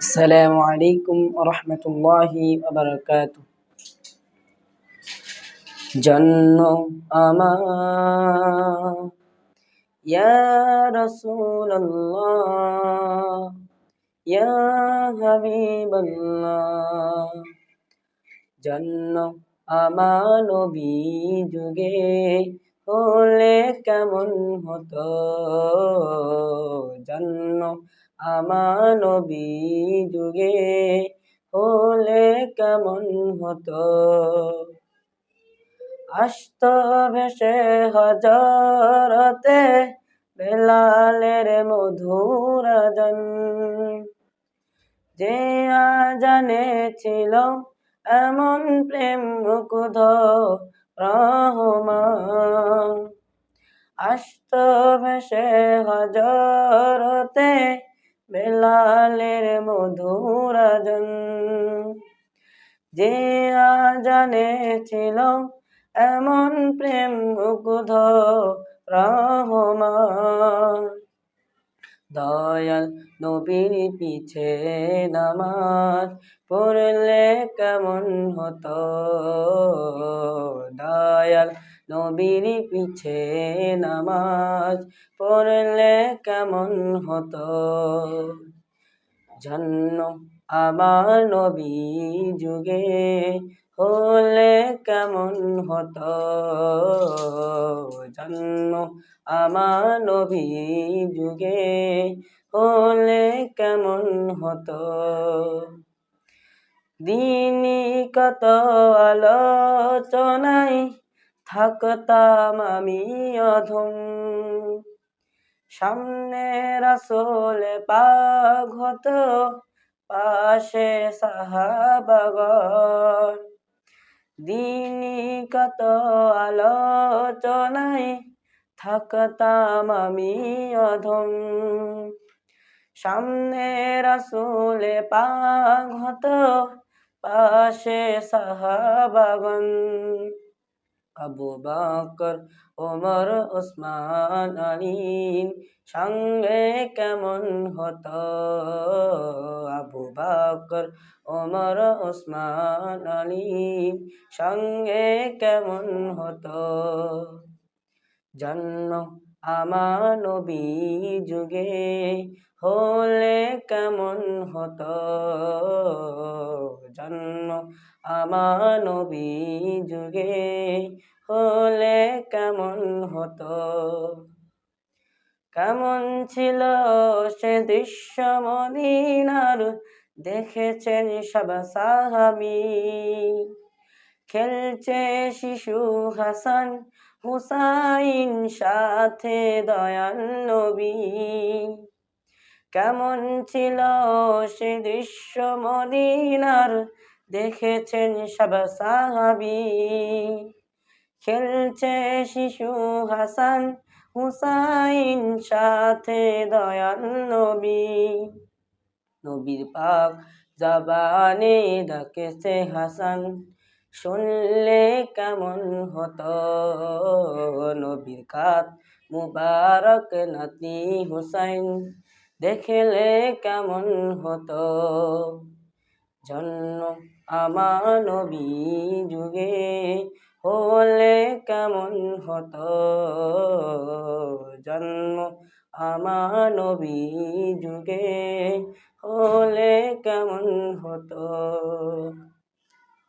আসসালামু আলাইকুম রহমতুল্লাহি জন্ম আমার ইয়া রসুল্লাহ ইয়া হাবিবাল্লাহ। জন্ম আমার নবী যুগে হলে কেমন হতো? জন্ম আমার নবী যুগে হলে কেমন হতো? আস্ত ভেসে হজরতে বেলালের মধুর জন যে জানে ছিল এমন প্রেম মুকুধ রহমান। আস্ত ভেসে হজরতে বেলালের মধুরাজন। যে আজানে ছিল এমন প্রেম মুগ্ধ রহমান। দয়াল নবীর পিছে নামাজ পড়লে কেমন হতো? দয়াল নবীর পিছে নামাজ পড়লে কেমন হতো? জন্ম আমার নবী যুগে হলে কেমন হতো? জন্ম আমার নবী যুগে হলে কেমন হতো? দিনী কত আলোচনায় থাকতাম আমি অধম। সামনে রাসোল পাগ হতো, পাশে সাহাবাগন দিনী কত আলোচনায় থাকতাম আমি অধম। সামনে রাসুলে পাগ হতো, পাশে সাহাবাগন আবু বাকর ওমর ওসমান আলীম সঙ্গে কেমন হতো? আবু বাকর ওমর ওসমান আলীম সঙ্গে কেমন হতো? জন্ম আমানবী যুগে হলে কেমন হতো? জন্ম আমানবী যুগে হলে কেমন হতো? কেমন ছিল সে দৃশ্য মদিনার? দেখেছেন সব সাহাবি। খেলছে শিশু হাসান হুসাইন, সাথে দয়াল নবী। কেমন ছিল সে দৃশ্য মদিনার, দেখেছেন সব সাহাবি। খেলছে শিশু হাসান হুসাইন, সাথে দয়াল নবী। নবীর পাক জবানে ডাকেছে হাসান শুনলে কেমন হতো? নবীর কাত মুবারক নাতি হুসাইন দেখলে কেমন হতো? জন্ম আমার নবী যুগে হলে কেমন হতো? জন্ম আমার নবী যুগে হলে কেমন হতো?